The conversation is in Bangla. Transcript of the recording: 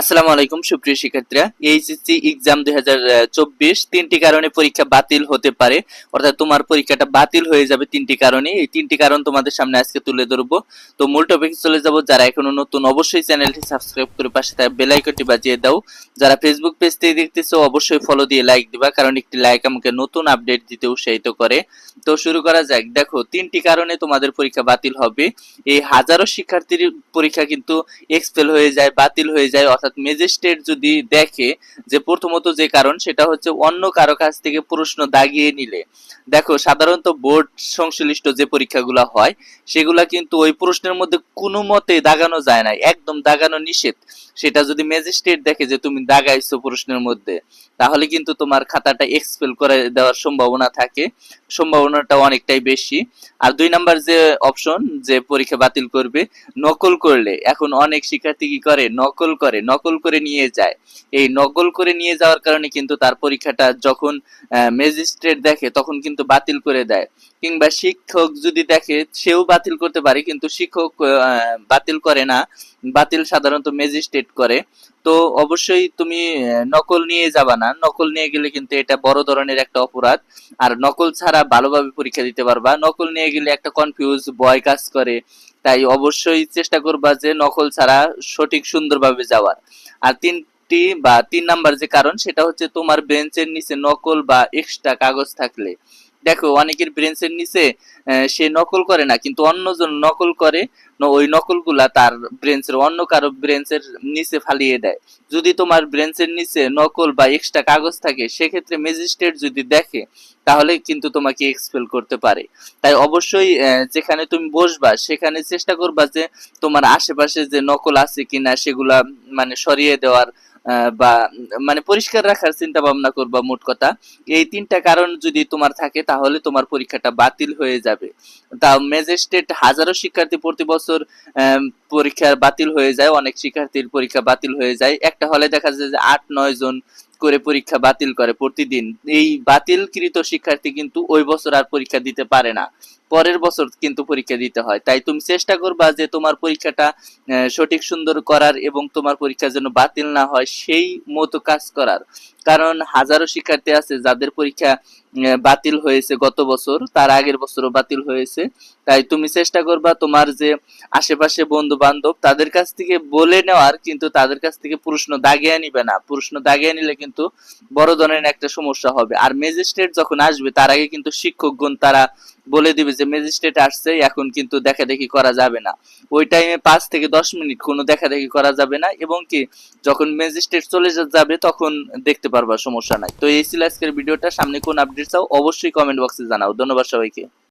আসসালামু আলাইকুম, সুপ্রিয় শিক্ষার্থীরা। এইচএসসি এক্সাম দুই তিনটি কারণে পরীক্ষা বাতিল হতে পারে। অর্থাৎ তোমার পরীক্ষাটা বাতিল হয়ে যাবে তিনটি কারণে এই তিনটি কারণ তোমাদের সামনে আজকে তুলে ধরবো। তো মূল টপিক চলে যাব। যারা এখনও নতুন, অবশ্যই চ্যানেলটি সাবস্ক্রাইব করে পাশে থাকা বেল আইকনটি বাজিয়ে দাও। যারা ফেসবুক পেজ থেকে দেখতেছো, অবশ্যই ফলো দিয়ে লাইক দিবা। কারণ একটি লাইক আমাকে নতুন আপডেট দিতে উৎসাহিত করে। তো শুরু করা যাক। দেখো, তিনটি কারণে তোমাদের পরীক্ষা বাতিল হবে। এই হাজারো শিক্ষার্থীর পরীক্ষা কিন্তু এক্সপেল হয়ে যায়, বাতিল হয়ে যায়। অর্থাৎ ম্যাজিস্ট্রেট যদি দেখে যে প্রথমত যে কারণ, সেটা হচ্ছে অন্য কারও কাছ থেকে প্রশ্ন দাগিয়ে নিলে। দেখো, সাধারণত বোর্ড সংশ্লিষ্ট যে পরীক্ষাগুলো হয়, সেগুলা কিন্তু ওই প্রশ্নের মধ্যে কোনো মতে দাগানো যায় না, একদম দাগানো নিষেধ। সেটা যদি ম্যাজিস্ট্রেট দেখে যে তুমি দাগাইছো প্রশ্নের মধ্যে, তাহলে কিন্তু তোমার খাতাটা এক্সপেল করে দেওয়ার সম্ভাবনা থাকে। সম্ভাবনাটা অনেকটাই বেশি। আর দুই নাম্বার যে অপশন যে পরীক্ষা বাতিল করবে, নকল করলে। এখন অনেক শিক্ষার্থী কি করে? নকল করে নকল করে নিয়ে যায়। এই নকল করে নিয়ে যাওয়ার কারণে কিন্তু তার পরীক্ষাটা যখন ম্যাজিস্ট্রেট দেখে তখন কিন্তু বাতিল করে দেয়। কিংবা শিক্ষক যদি দেখে, সেও বাতিল করতে পারে, কিন্তু শিক্ষক বাতিল করে না। বাতিল সাধারণত ম্যাজিস্ট্রেট করে। তো অবশ্যই তুমি নকল নিয়ে যাবা না। নকল নিয়ে গেলে কিন্তু এটা বড় ধরনের একটা অপরাধ। আর নকল ছাড়া ভালোভাবে পরীক্ষা দিতে পারবা। নকল নিয়ে গেলে একটা কনফিউজ বয় কাজ করে। তাই অবশ্যই চেষ্টা করবা যে নকল ছাড়া সঠিক সুন্দরভাবে যাওয়ার। আর তিনটি বা তিন নাম্বার যে কারণ, সেটা হচ্ছে তোমার বেঞ্চের নিচে নকল বা এক্সট্রা কাগজ থাকলে। দেখো, অনেকের ব্রেঞ্চের নিচে সে নকল করে না, কিন্তু অন্যজন নকল করে ওই নকলগুলা তার ব্রেঞ্চের অন্য কারও ব্রেঞ্চের নিচে ফালিয়ে দেয়। যদি তোমার ব্রেঞ্চের নিচে নকল বা এক্সট্রা কাগজ থাকে, সেক্ষেত্রে ম্যাজিস্ট্রেট যদি দেখে, তাহলে কিন্তু তোমাকে এক্সপেল করতে পারে। তাই অবশ্যই যেখানে তুমি বসবা, সেখানে চেষ্টা করবা যে তোমার আশেপাশে যে নকল আছে কিনা, সেগুলা মানে সরিয়ে দেওয়ার বা মানে পরিষ্কার রাখার চিন্তা ভাবনা করবা মোট কথা। এই তিনটা কারণ যদি তোমার থাকে, তাহলে তোমার পরীক্ষাটা বাতিল হয়ে যাবে। তা ম্যাজিস্ট্রেট হাজারো শিক্ষার্থী প্রতি বছর পরীক্ষা বাতিল হয়ে যায়, অনেক শিক্ষার্থীর পরীক্ষা বাতিল হয়ে যায়। একটা হলে দেখা যায় যে আট, নয় জন করে পরীক্ষা বাতিল করে প্রতিদিন। এই বাতিলকৃত শিক্ষার্থী কিন্তু ওই বছর আর পরীক্ষা দিতে পারে না। পরের বছর কিন্তু পরীক্ষা দিতে হয়। তাই তুমি চেষ্টা করবা যে তোমার পরীক্ষাটা সঠিক, সুন্দর করার এবং তোমার পরীক্ষা যেন বাতিল না হয়, সেই মতো কাজ করার। কারণ হাজারো শিক্ষার্থী আছে যাদের পরীক্ষা বাতিল হয়েছে গত বছর, তার আগের বছরও বাতিল হয়েছে। তাই তুমি চেষ্টা করবা তোমার যে আশেপাশে বন্ধু বান্ধব তাদের কাছ থেকে বলে নেওয়ার, কিন্তু তাদের কাছ থেকে প্রশ্ন দাগিয়ে নিবে না। প্রশ্ন দাগিয়ে নিলে কিন্তু বড় ধরনের একটা সমস্যা হবে। আর ম্যাজিস্ট্রেট যখন আসবে, তার আগে কিন্তু শিক্ষকগণ তারা বলে দিবে যে ম্যাজিস্ট্রেট আসছে, এখন কিন্তু দেখা দেখি করা যাবে না। ওই টাইমে পাঁচ থেকে দশ মিনিট কোনো দেখা দেখি করা যাবে না এবং কি যখন ম্যাজিস্ট্রেট চলে যাবে তখন দেখতে পারবা সমস্যা নাই। তো এই ছিল আজকের ভিডিওটা, সামনে কোন আপডেট চাও অবশ্যই কমেন্ট বক্সে জানাও। ধন্যবাদ সবাইকে।